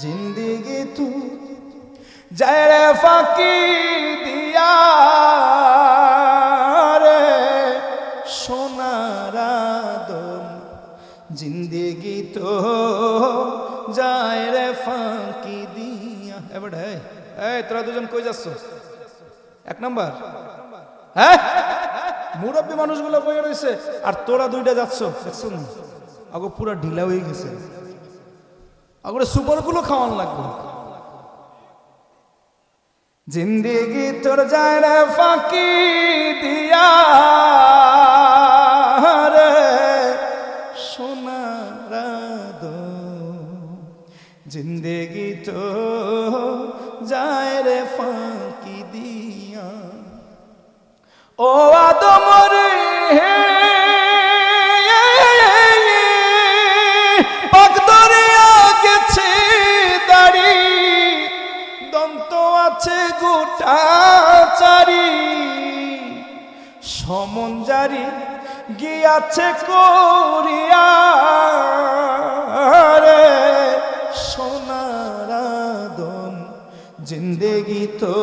জিন্দিগি তু যায় রে ফাঁকি দিয়া রে সোনার আদম জিন্দিগি তো যায় রে ফাঁকি দিয়া এবারে এই তোরা দুজন কই যাচ্ছ এক নাম্বার হ্যাঁ মুরব্বী মানুষগুলো বয়ে রয়েছে আর তোরা দুইটা যাচ্ছ, দেখছ না? আগো পুরা ঢিলা হয়ে গেছে। আগরে সুপারগুলো খাওয়ান লাগবে। জিন্দিগি তোর যায় রে ফাঁকি দিয়া রে, সোনার জিন্দেগি তো যায় রে ফাঁকি চারি সমন জারি গিয়াছে করিয়া রে সোনার আদম জিন্দেগি তো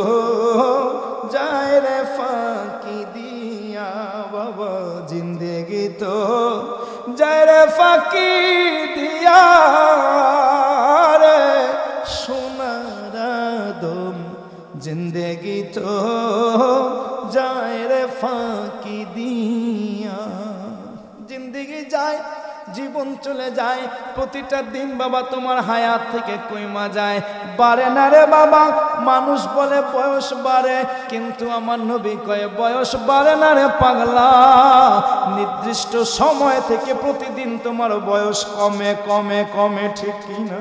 যায় রে ফাঁকি দিয়া বাবা। জিন্দেগি তো যায় রে ফাঁকি দিয়া জিন্দেগি তো যায় রে ফাঁকি দিয়া জিন্দেগি যায় জীবন চলে যায় প্রতিটা দিন বাবা তোমার হায়াত থেকে কইমা যায়। বাড়ে না রে বাবা, মানুষ বলে বয়স বাড়ে, কিন্তু আমার নবী কয়ে বয়স বাড়ে না রে পাগলা। নির্দিষ্ট সময় থেকে প্রতিদিন তোমার বয়স কমে কমে কমে, ঠিক কিনা?